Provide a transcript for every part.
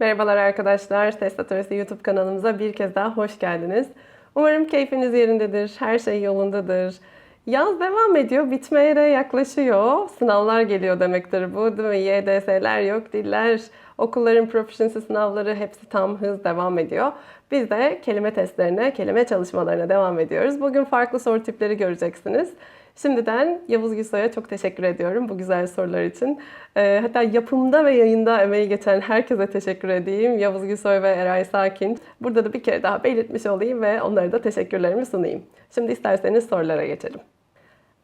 Merhabalar arkadaşlar. Test Atölyesi YouTube kanalımıza bir kez daha hoş geldiniz. Umarım keyfiniz yerindedir, her şey yolundadır. Yaz devam ediyor, bitmeye de yaklaşıyor. Sınavlar geliyor demektir bu değil mi? YDS'ler yok, diller, okulların proficiency sınavları hepsi tam hız devam ediyor. Biz de kelime testlerine, kelime çalışmalarına devam ediyoruz. Bugün farklı soru tipleri göreceksiniz. Şimdiden Yavuz Gülsoy'a çok teşekkür ediyorum bu güzel sorular için. Ee, hatta yapımda ve yayında emeği geçen herkese teşekkür edeyim. Yavuz Gülsoy ve Eray Sakin. Burada da bir kere daha belirtmiş olayım ve onlara da teşekkürlerimi sunayım. Şimdi isterseniz sorulara geçelim.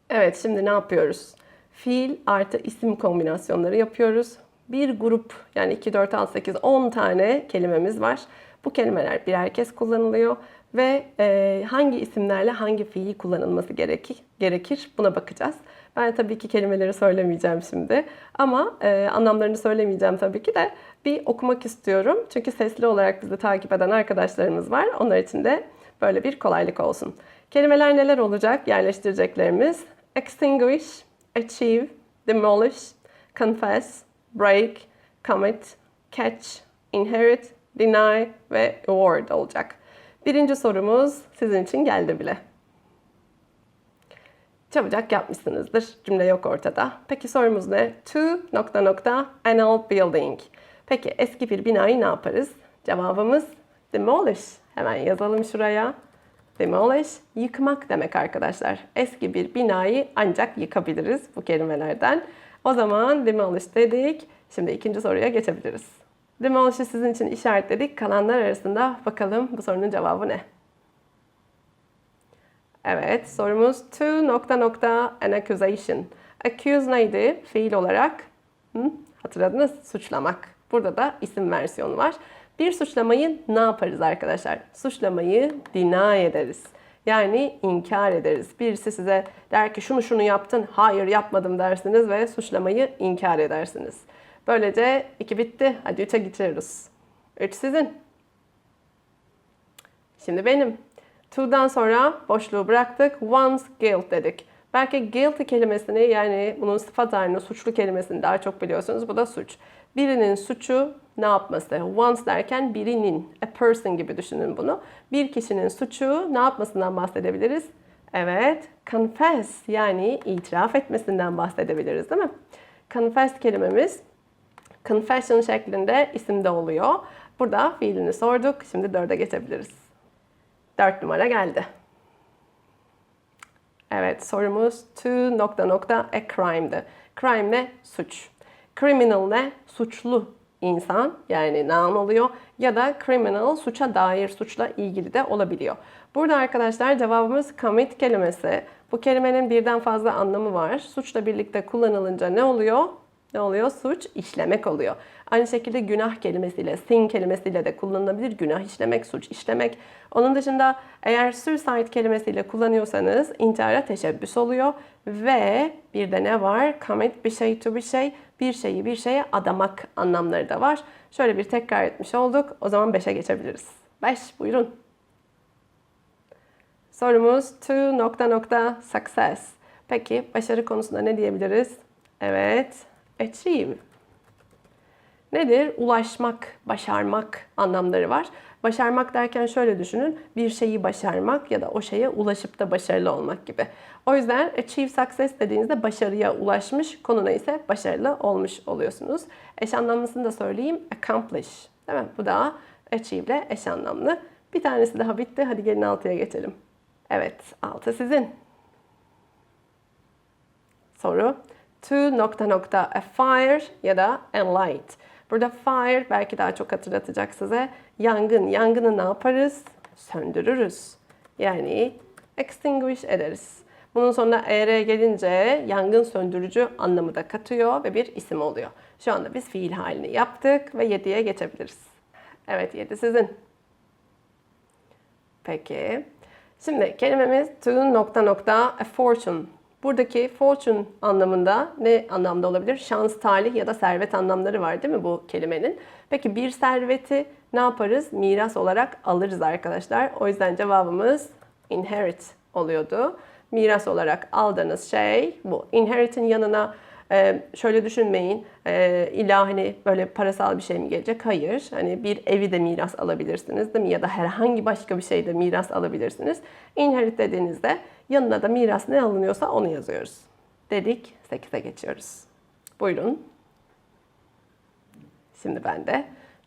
Evet, şimdi ne yapıyoruz? Fiil artı isim kombinasyonları yapıyoruz. Bir grup yani 2, 4, 6, 8, 10 tane kelimemiz var. Bu kelimeler birer kez kullanılıyor ve e, hangi isimlerle hangi fiil kullanılması gerekir, gerekir buna bakacağız. Ben tabii ki kelimeleri söylemeyeceğim şimdi ama e, anlamlarını söylemeyeceğim tabii ki de bir okumak istiyorum. Çünkü sesli olarak bizi takip eden arkadaşlarımız var. Onlar için de böyle bir kolaylık olsun. Kelimeler neler olacak? Yerleştireceklerimiz extinguish, achieve, demolish, confess, break, commit, catch, inherit, deny ve award olacak. Birinci sorumuz sizin için geldi bile. Çabucak yapmışsınızdır. Cümle yok ortada. Peki sorumuz ne? To nokta nokta an old building. Peki eski bir binayı ne yaparız? Cevabımız demolish. Hemen yazalım şuraya. Demolish, yıkmak demek arkadaşlar. Eski bir binayı ancak yıkabiliriz bu kelimelerden. O zaman demolish dedik. Şimdi ikinci soruya geçebiliriz. Demolish'i sizin için işaretledik. Kalanlar arasında bakalım bu sorunun cevabı ne? Evet, sorumuz to nokta nokta an accusation. Accuse neydi fiil olarak? Hı? Hatırladınız, suçlamak. Burada da isim versiyonu var. Bir suçlamayı ne yaparız arkadaşlar? Suçlamayı deny ederiz. Yani inkar ederiz. Birisi size der ki şunu şunu yaptın, hayır yapmadım dersiniz ve suçlamayı inkar edersiniz. Böylece iki bitti. Hadi üçe geçiyoruz. Üç sizin. Şimdi benim. To'dan sonra boşluğu bıraktık. Once guilt dedik. Belki guilty kelimesini yani bunun sıfat halini suçlu kelimesini daha çok biliyorsunuz. Bu da suç. Birinin suçu ne yapması? Once derken birinin, a person gibi düşünün bunu. Bir kişinin suçu ne yapmasından bahsedebiliriz? Evet, confess yani itiraf etmesinden bahsedebiliriz değil mi? Confess kelimemiz confession şeklinde isimde oluyor. Burada fiilini sorduk. Şimdi dörde geçebiliriz. Dört numara geldi. Evet sorumuz to nokta nokta a crime'dı. Crime ne? Suç. Criminal ne? Suçlu insan yani noun oluyor ya da criminal suça dair suçla ilgili de olabiliyor. Burada arkadaşlar cevabımız commit kelimesi. Bu kelimenin birden fazla anlamı var. Suçla birlikte kullanılınca ne oluyor? Ne oluyor? Suç işlemek oluyor. Aynı şekilde günah kelimesiyle, sin kelimesiyle de kullanılabilir. Günah işlemek, suç işlemek. Onun dışında eğer suicide kelimesiyle kullanıyorsanız intihara teşebbüs oluyor. Ve bir de ne var? Commit bir şey to bir şey, bir şeyi bir şeye adamak anlamları da var. Şöyle bir tekrar etmiş olduk. O zaman 5'e geçebiliriz. 5 buyurun. Sorumuz to nokta nokta success. Peki başarı konusunda ne diyebiliriz? Evet, achieve. Nedir? Ulaşmak, başarmak anlamları var. Başarmak derken şöyle düşünün. Bir şeyi başarmak ya da o şeye ulaşıp da başarılı olmak gibi. O yüzden achieve success dediğinizde başarıya ulaşmış, konuna ise başarılı olmuş oluyorsunuz. Eş anlamlısını da söyleyeyim. Accomplish. Değil mi? Bu da achieve ile eş anlamlı. Bir tanesi daha bitti. Hadi gelin altıya geçelim. Evet, altı sizin. Soru to nokta nokta a fire ya da a light. Burada fire belki daha çok hatırlatacak size. Yangın. Yangını ne yaparız? Söndürürüz. Yani extinguish ederiz. Bunun sonuna er gelince yangın söndürücü anlamı da katıyor ve bir isim oluyor. Şu anda biz fiil halini yaptık ve 7'ye geçebiliriz. Evet 7 sizin. Peki. Şimdi kelimemiz to nokta nokta a fortune Buradaki fortune anlamında ne anlamda olabilir? Şans, talih ya da servet anlamları var değil mi bu kelimenin? Peki bir serveti ne yaparız? Miras olarak alırız arkadaşlar. O yüzden cevabımız inherit oluyordu. Miras olarak aldığınız şey bu. Inherit'in yanına Ee, şöyle düşünmeyin. Ee, illa hani böyle parasal bir şey mi gelecek? Hayır. Hani bir evi de miras alabilirsiniz değil mi? Ya da herhangi başka bir şeyde miras alabilirsiniz. Inherit dediğinizde yanına da miras ne alınıyorsa onu yazıyoruz. Dedik 8'e geçiyoruz. Buyurun. Şimdi bende.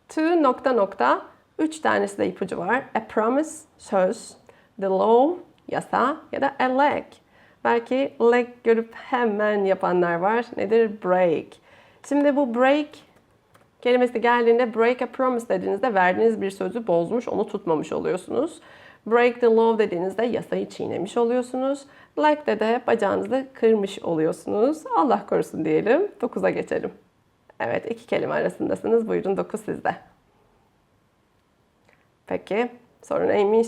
To nokta nokta. Üç tanesi de ipucu var. A promise, söz. The law, yasa ya da a leg. Belki leg görüp hemen yapanlar var. Nedir? Break. Şimdi bu break kelimesi geldiğinde break a promise dediğinizde verdiğiniz bir sözü bozmuş, onu tutmamış oluyorsunuz. Break the law dediğinizde yasayı çiğnemiş oluyorsunuz. Like de de bacağınızı kırmış oluyorsunuz. Allah korusun diyelim. 9'a geçelim. Evet iki kelime arasındasınız. Buyurun 9 sizde. Peki soru neymiş?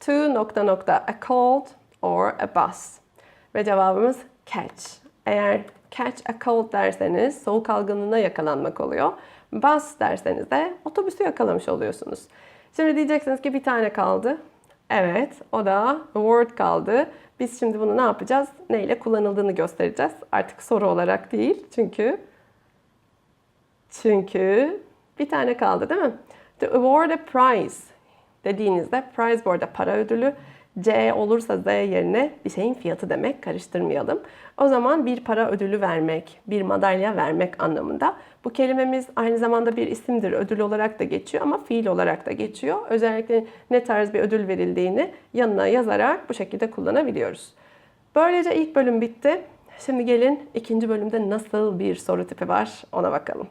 To nokta nokta a cold or a bus. Ve cevabımız catch. Eğer catch a cold derseniz soğuk algınlığına yakalanmak oluyor. Bus derseniz de otobüsü yakalamış oluyorsunuz. Şimdi diyeceksiniz ki bir tane kaldı. Evet, o da word kaldı. Biz şimdi bunu ne yapacağız? Neyle kullanıldığını göstereceğiz. Artık soru olarak değil. Çünkü çünkü bir tane kaldı değil mi? To award a prize dediğinizde prize bu arada para ödülü. C olursa Z yerine bir şeyin fiyatı demek. Karıştırmayalım. O zaman bir para ödülü vermek, bir madalya vermek anlamında. Bu kelimemiz aynı zamanda bir isimdir. Ödül olarak da geçiyor ama fiil olarak da geçiyor. Özellikle ne tarz bir ödül verildiğini yanına yazarak bu şekilde kullanabiliyoruz. Böylece ilk bölüm bitti. Şimdi gelin ikinci bölümde nasıl bir soru tipi var ona bakalım.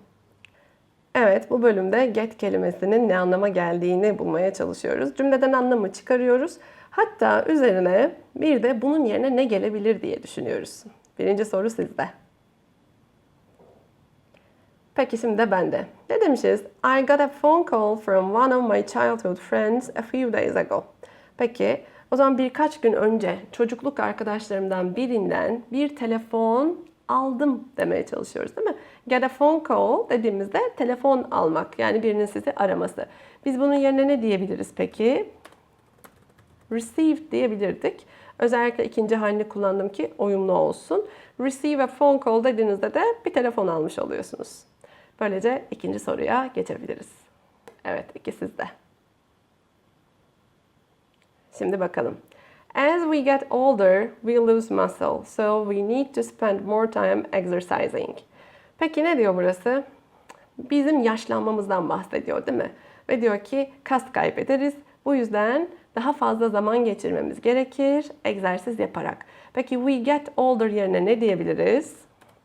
Evet, bu bölümde get kelimesinin ne anlama geldiğini bulmaya çalışıyoruz. Cümleden anlamı çıkarıyoruz. Hatta üzerine bir de bunun yerine ne gelebilir diye düşünüyoruz. Birinci soru sizde. Peki şimdi de bende. Ne demişiz? I got a phone call from one of my childhood friends a few days ago. Peki o zaman birkaç gün önce çocukluk arkadaşlarımdan birinden bir telefon aldım demeye çalışıyoruz değil mi? Get a phone call dediğimizde telefon almak yani birinin sizi araması. Biz bunun yerine ne diyebiliriz peki? Received diyebilirdik. Özellikle ikinci halini kullandım ki uyumlu olsun. Receive a phone call dediğinizde de bir telefon almış oluyorsunuz. Böylece ikinci soruya geçebiliriz. Evet, iki sizde. Şimdi bakalım. As we get older, we lose muscle, so we need to spend more time exercising. Peki ne diyor burası? Bizim yaşlanmamızdan bahsediyor değil mi? Ve diyor ki kas kaybederiz. Bu yüzden daha fazla zaman geçirmemiz gerekir egzersiz yaparak. Peki we get older yerine ne diyebiliriz?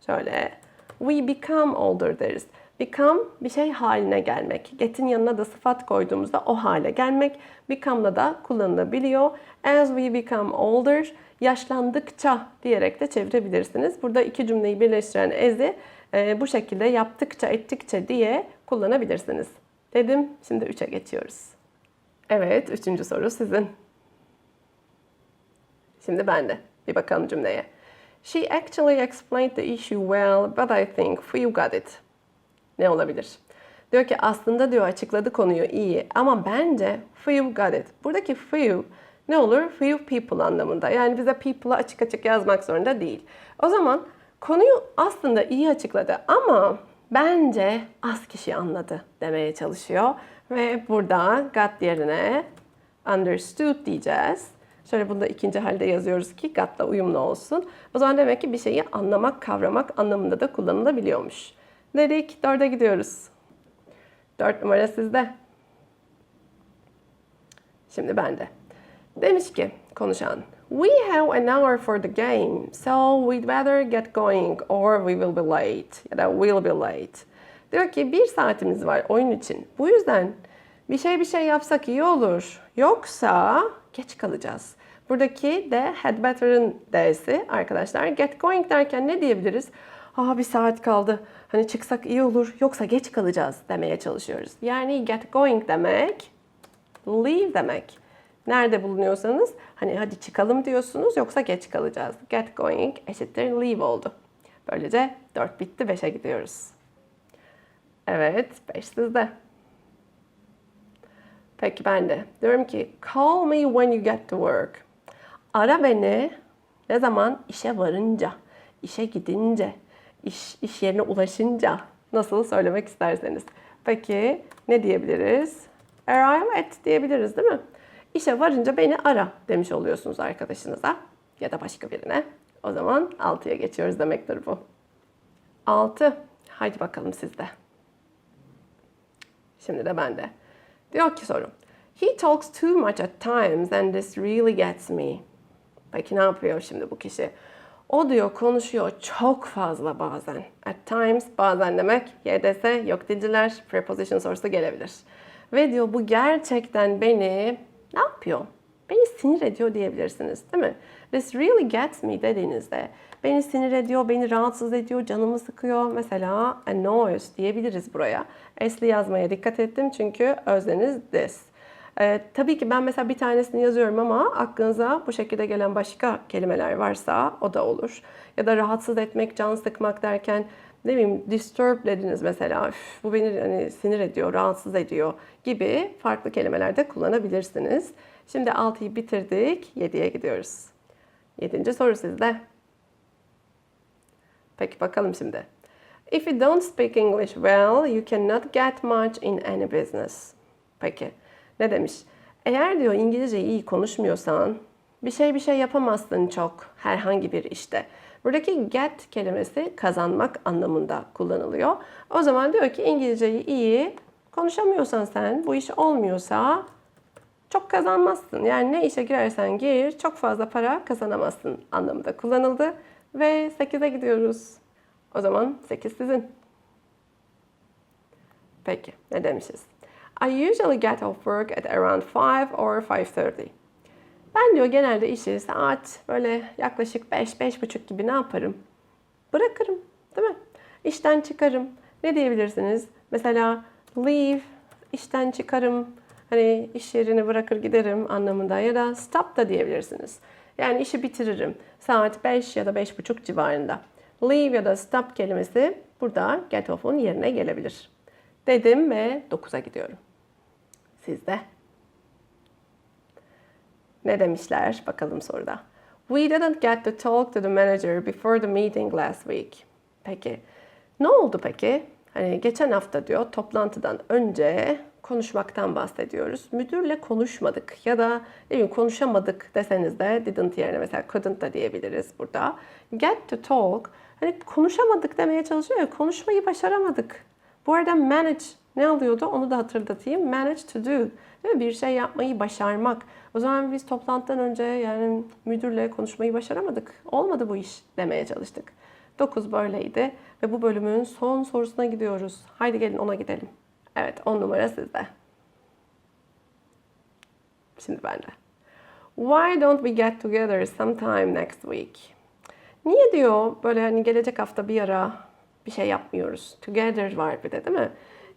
Şöyle we become older deriz. Become bir şey haline gelmek. Get'in yanına da sıfat koyduğumuzda o hale gelmek. Become'la da kullanılabiliyor. As we become older, yaşlandıkça diyerek de çevirebilirsiniz. Burada iki cümleyi birleştiren as'i e, bu şekilde yaptıkça, ettikçe diye kullanabilirsiniz. Dedim, şimdi 3'e geçiyoruz. Evet, üçüncü soru sizin. Şimdi ben de. Bir bakalım cümleye. She actually explained the issue well, but I think few got it. Ne olabilir? Diyor ki aslında diyor açıkladı konuyu iyi ama bence few got it. Buradaki few ne olur? Few people anlamında. Yani bize people'a açık açık yazmak zorunda değil. O zaman konuyu aslında iyi açıkladı ama bence az kişi anladı demeye çalışıyor. Ve burada got yerine understood diyeceğiz. Şöyle bunu da ikinci halde yazıyoruz ki got'la uyumlu olsun. O zaman demek ki bir şeyi anlamak, kavramak anlamında da kullanılabiliyormuş. Dedik, dörde gidiyoruz. Dört numara sizde. Şimdi bende. Demiş ki konuşan. We have an hour for the game, so we'd better get going or we will be late. Ya da we'll be late. Diyor ki bir saatimiz var oyun için. Bu yüzden bir şey bir şey yapsak iyi olur. Yoksa geç kalacağız. Buradaki de had better'ın D'si arkadaşlar. Get going derken ne diyebiliriz? Aa bir saat kaldı. Hani çıksak iyi olur. Yoksa geç kalacağız demeye çalışıyoruz. Yani get going demek leave demek. Nerede bulunuyorsanız hani hadi çıkalım diyorsunuz yoksa geç kalacağız. Get going eşittir leave oldu. Böylece 4 bitti 5'e gidiyoruz. Evet 5 sizde. Peki ben de diyorum ki call me when you get to work. Ara beni ne zaman işe varınca, işe gidince. iş, iş yerine ulaşınca nasıl söylemek isterseniz. Peki ne diyebiliriz? Arrive at diyebiliriz değil mi? İşe varınca beni ara demiş oluyorsunuz arkadaşınıza ya da başka birine. O zaman 6'ya geçiyoruz demektir bu. 6. Haydi bakalım sizde. Şimdi de bende. Diyor ki soru. He talks too much at times and this really gets me. Peki ne yapıyor şimdi bu kişi? O diyor konuşuyor çok fazla bazen. At times bazen demek YDS yok diciler preposition sorusu gelebilir. Ve diyor bu gerçekten beni ne yapıyor? Beni sinir ediyor diyebilirsiniz değil mi? This really gets me dediğinizde beni sinir ediyor, beni rahatsız ediyor, canımı sıkıyor. Mesela annoys diyebiliriz buraya. S'li yazmaya dikkat ettim çünkü özneniz this. Ee, tabii ki ben mesela bir tanesini yazıyorum ama aklınıza bu şekilde gelen başka kelimeler varsa o da olur. Ya da rahatsız etmek, can sıkmak derken ne bileyim disturb dediniz mesela. Üf, bu beni hani sinir ediyor, rahatsız ediyor gibi farklı kelimeler de kullanabilirsiniz. Şimdi 6'yı bitirdik. 7'ye gidiyoruz. 7. soru sizde. Peki bakalım şimdi. If you don't speak English well, you cannot get much in any business. Peki. Ne demiş? Eğer diyor İngilizceyi iyi konuşmuyorsan bir şey bir şey yapamazsın çok herhangi bir işte. Buradaki get kelimesi kazanmak anlamında kullanılıyor. O zaman diyor ki İngilizceyi iyi konuşamıyorsan sen, bu iş olmuyorsa çok kazanmazsın. Yani ne işe girersen gir çok fazla para kazanamazsın anlamında kullanıldı. Ve 8'e gidiyoruz. O zaman 8 sizin. Peki ne demişiz? I usually get off work at around 5 or 5.30. Ben diyor genelde işi saat böyle yaklaşık 5-5.30 gibi ne yaparım? Bırakırım değil mi? İşten çıkarım. Ne diyebilirsiniz? Mesela leave, işten çıkarım, hani iş yerini bırakır giderim anlamında ya da stop da diyebilirsiniz. Yani işi bitiririm. Saat 5 ya da 5.30 civarında. Leave ya da stop kelimesi burada get off'un yerine gelebilir. Dedim ve 9'a gidiyorum. Sizde. Ne demişler bakalım soruda. We didn't get to talk to the manager before the meeting last week. Peki. Ne oldu peki? Hani geçen hafta diyor toplantıdan önce konuşmaktan bahsediyoruz. Müdürle konuşmadık ya da ne bileyim konuşamadık deseniz de didn't yerine mesela couldn't da diyebiliriz burada. Get to talk hani konuşamadık demeye çalışıyor ya konuşmayı başaramadık. Bu arada manage ne alıyordu onu da hatırlatayım. Manage to do. Değil mi? Bir şey yapmayı başarmak. O zaman biz toplantıdan önce yani müdürle konuşmayı başaramadık. Olmadı bu iş demeye çalıştık. 9 böyleydi ve bu bölümün son sorusuna gidiyoruz. Haydi gelin ona gidelim. Evet 10 numara sizde. Şimdi bende. Why don't we get together sometime next week? Niye diyor böyle hani gelecek hafta bir ara bir şey yapmıyoruz. Together var bir de değil mi?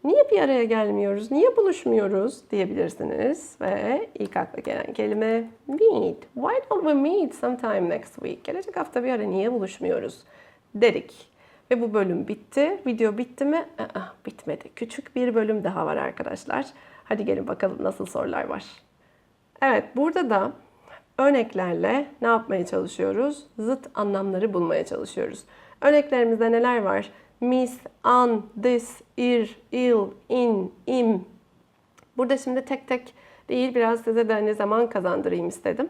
Niye bir araya gelmiyoruz? Niye buluşmuyoruz diyebilirsiniz. Ve ilk akla gelen kelime meet. Why don't we meet sometime next week? Gelecek hafta bir ara niye buluşmuyoruz dedik. Ve bu bölüm bitti. Video bitti mi? Aa, bitmedi. Küçük bir bölüm daha var arkadaşlar. Hadi gelin bakalım nasıl sorular var. Evet burada da örneklerle ne yapmaya çalışıyoruz? Zıt anlamları bulmaya çalışıyoruz. Örneklerimizde neler var? Miss, an, this, ir, il, in, im. Burada şimdi tek tek değil biraz size de hani zaman kazandırayım istedim.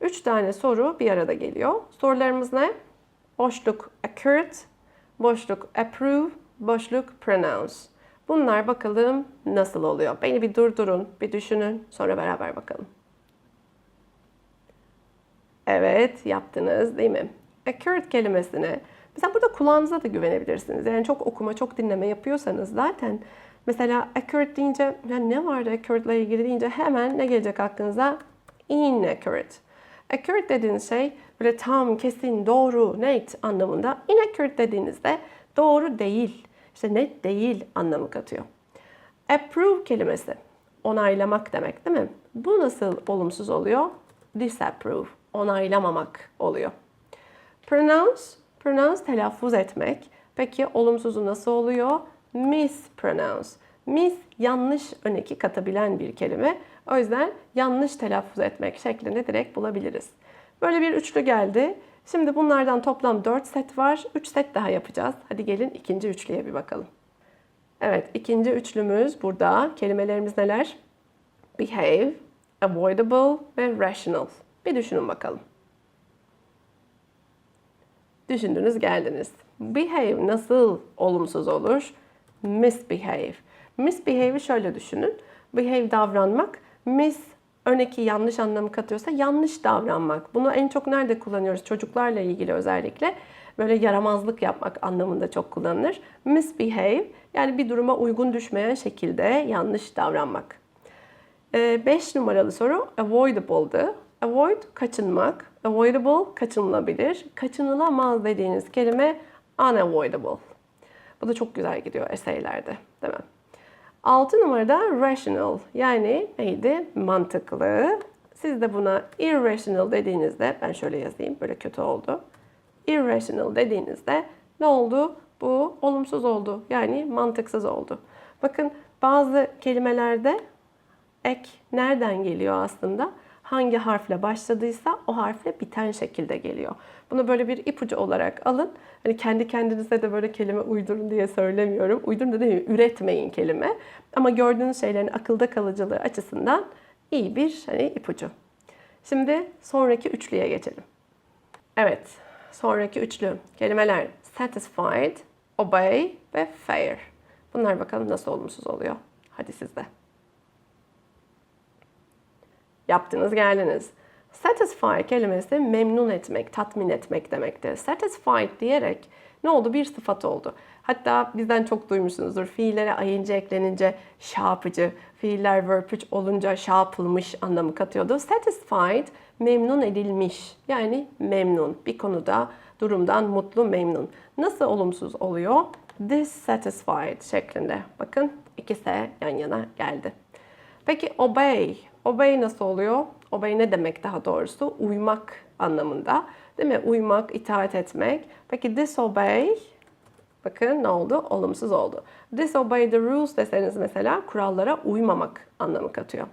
Üç tane soru bir arada geliyor. Sorularımız ne? Boşluk occurred, boşluk approve, boşluk pronounce. Bunlar bakalım nasıl oluyor? Beni bir durdurun, bir düşünün, sonra beraber bakalım. Evet, yaptınız değil mi? Occurred kelimesini mesela burada kulağınıza da güvenebilirsiniz. Yani çok okuma, çok dinleme yapıyorsanız zaten mesela occurred deyince yani ne vardı occurred ile ilgili deyince hemen ne gelecek aklınıza? Inaccurate. Accurate dediğiniz şey böyle tam, kesin, doğru, net anlamında. Inaccurate dediğinizde doğru değil, işte net değil anlamı katıyor. Approve kelimesi onaylamak demek değil mi? Bu nasıl olumsuz oluyor? Disapprove, onaylamamak oluyor. Pronounce, pronounce telaffuz etmek. Peki olumsuzu nasıl oluyor? Mispronounce. Mis yanlış öneki katabilen bir kelime. O yüzden yanlış telaffuz etmek şeklinde direkt bulabiliriz. Böyle bir üçlü geldi. Şimdi bunlardan toplam 4 set var. 3 set daha yapacağız. Hadi gelin ikinci üçlüye bir bakalım. Evet, ikinci üçlümüz burada. Kelimelerimiz neler? Behave, avoidable ve rational. Bir düşünün bakalım. Düşündünüz geldiniz. Behave nasıl olumsuz olur? Misbehave. Misbehave'i şöyle düşünün. Behave davranmak, mis örneki yanlış anlamı katıyorsa yanlış davranmak. Bunu en çok nerede kullanıyoruz? Çocuklarla ilgili özellikle. Böyle yaramazlık yapmak anlamında çok kullanılır. Misbehave yani bir duruma uygun düşmeyen şekilde yanlış davranmak. 5 numaralı soru avoidable'dı. Avoid kaçınmak, avoidable kaçınılabilir. Kaçınılamaz dediğiniz kelime unavoidable. Bu da çok güzel gidiyor eseylerde, değil mi? 6 numarada rational yani neydi? Mantıklı. Siz de buna irrational dediğinizde, ben şöyle yazayım, böyle kötü oldu. Irrational dediğinizde ne oldu? Bu olumsuz oldu. Yani mantıksız oldu. Bakın bazı kelimelerde ek nereden geliyor aslında? Hangi harfle başladıysa o harfle biten şekilde geliyor. Bunu böyle bir ipucu olarak alın. Hani kendi kendinize de böyle kelime uydurun diye söylemiyorum. Uydurun da değil? Üretmeyin kelime. Ama gördüğünüz şeylerin akılda kalıcılığı açısından iyi bir hani ipucu. Şimdi sonraki üçlüye geçelim. Evet, sonraki üçlü kelimeler satisfied, obey ve fair. Bunlar bakalım nasıl olumsuz oluyor. Hadi sizde. Yaptınız geldiniz. Satisfy kelimesi memnun etmek, tatmin etmek demektir. Satisfied diyerek ne oldu? Bir sıfat oldu. Hatta bizden çok duymuşsunuzdur. Fiillere ing eklenince şapıcı, fiiller verb 3 olunca şapılmış anlamı katıyordu. Satisfied, memnun edilmiş. Yani memnun. Bir konuda durumdan mutlu, memnun. Nasıl olumsuz oluyor? Dissatisfied şeklinde. Bakın ikisi yan yana geldi. Peki obey. Obey nasıl oluyor? Obey ne demek daha doğrusu? Uymak anlamında. Değil mi? Uymak, itaat etmek. Peki disobey Bakın ne oldu? Olumsuz oldu. Disobey the rules deseniz mesela kurallara uymamak anlamı katıyor.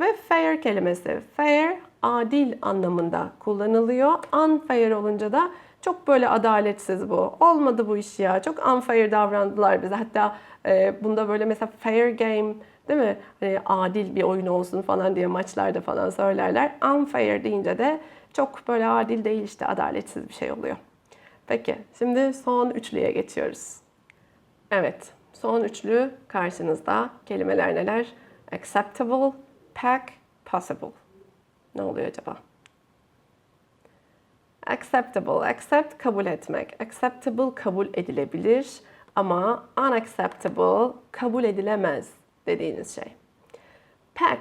Ve fair kelimesi. Fair, adil anlamında kullanılıyor. Unfair olunca da çok böyle adaletsiz bu. Olmadı bu iş ya. Çok unfair davrandılar bize. Hatta e, bunda böyle mesela fair game değil mi? Hani adil bir oyun olsun falan diye maçlarda falan söylerler. Unfair deyince de çok böyle adil değil işte adaletsiz bir şey oluyor. Peki şimdi son üçlüye geçiyoruz. Evet son üçlü karşınızda kelimeler neler? Acceptable, pack, possible. Ne oluyor acaba? Acceptable, accept kabul etmek. Acceptable kabul edilebilir ama unacceptable kabul edilemez dediğiniz şey. Pack.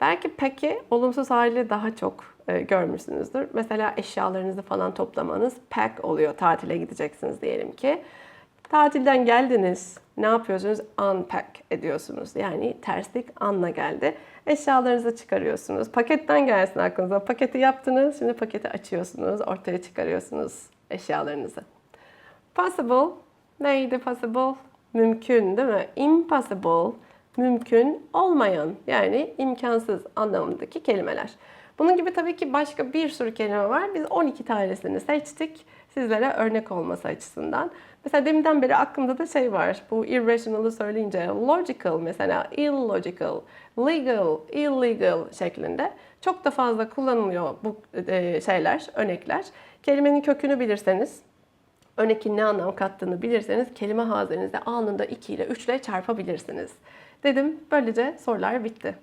Belki pack'i olumsuz haliyle daha çok e, görmüşsünüzdür. Mesela eşyalarınızı falan toplamanız pack oluyor. Tatile gideceksiniz diyelim ki. Tatilden geldiniz. Ne yapıyorsunuz? Unpack ediyorsunuz. Yani terslik anla geldi. Eşyalarınızı çıkarıyorsunuz. Paketten gelsin aklınıza. Paketi yaptınız. Şimdi paketi açıyorsunuz. Ortaya çıkarıyorsunuz eşyalarınızı. Possible. Neydi possible? Mümkün değil mi? Impossible. Mümkün olmayan. Yani imkansız anlamındaki kelimeler. Bunun gibi tabii ki başka bir sürü kelime var. Biz 12 tanesini seçtik sizlere örnek olması açısından. Mesela deminden beri aklımda da şey var. Bu irrational'ı söyleyince logical mesela illogical, legal, illegal şeklinde çok da fazla kullanılıyor bu e, şeyler, örnekler. Kelimenin kökünü bilirseniz örnekin ne anlam kattığını bilirseniz kelime hazinenizi anında 2 ile 3 ile çarpabilirsiniz. Dedim böylece sorular bitti.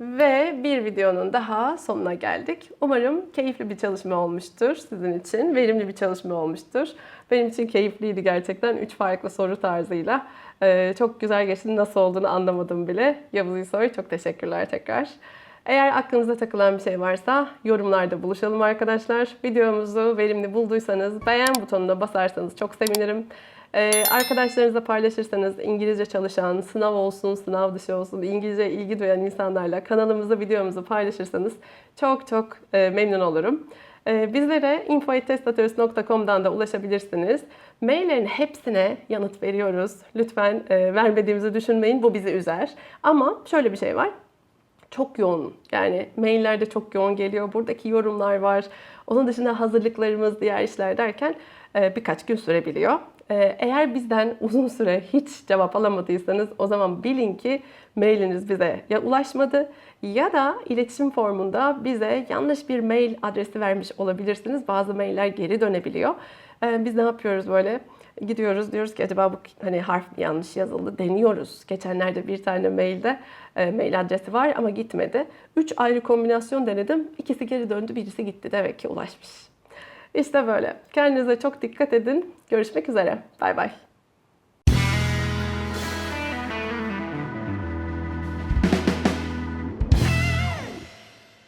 Ve bir videonun daha sonuna geldik. Umarım keyifli bir çalışma olmuştur sizin için. Verimli bir çalışma olmuştur. Benim için keyifliydi gerçekten. Üç farklı soru tarzıyla. Ee, çok güzel geçti. Nasıl olduğunu anlamadım bile. Yavuz İsoy çok teşekkürler tekrar. Eğer aklınıza takılan bir şey varsa yorumlarda buluşalım arkadaşlar. Videomuzu verimli bulduysanız beğen butonuna basarsanız çok sevinirim. Ee, arkadaşlarınızla paylaşırsanız İngilizce çalışan, sınav olsun, sınav dışı olsun, İngilizce ilgi duyan insanlarla kanalımızı, videomuzu paylaşırsanız çok çok e, memnun olurum. E, bizlere info.testatörüs.com'dan da ulaşabilirsiniz. Maillerin hepsine yanıt veriyoruz. Lütfen e, vermediğimizi düşünmeyin, bu bizi üzer. Ama şöyle bir şey var çok yoğun. Yani mailler de çok yoğun geliyor. Buradaki yorumlar var. Onun dışında hazırlıklarımız, diğer işler derken e, birkaç gün sürebiliyor. E, Eğer bizden uzun süre hiç cevap alamadıysanız o zaman bilin ki mailiniz bize ya ulaşmadı ya da iletişim formunda bize yanlış bir mail adresi vermiş olabilirsiniz. Bazı mailler geri dönebiliyor. E, Biz ne yapıyoruz böyle? Gidiyoruz diyoruz ki acaba bu hani harf yanlış yazıldı deniyoruz. Geçenlerde bir tane mailde e, mail adresi var ama gitmedi. Üç ayrı kombinasyon denedim. İkisi geri döndü, birisi gitti. Demek ki ulaşmış. İşte böyle. Kendinize çok dikkat edin. Görüşmek üzere. Bay bay.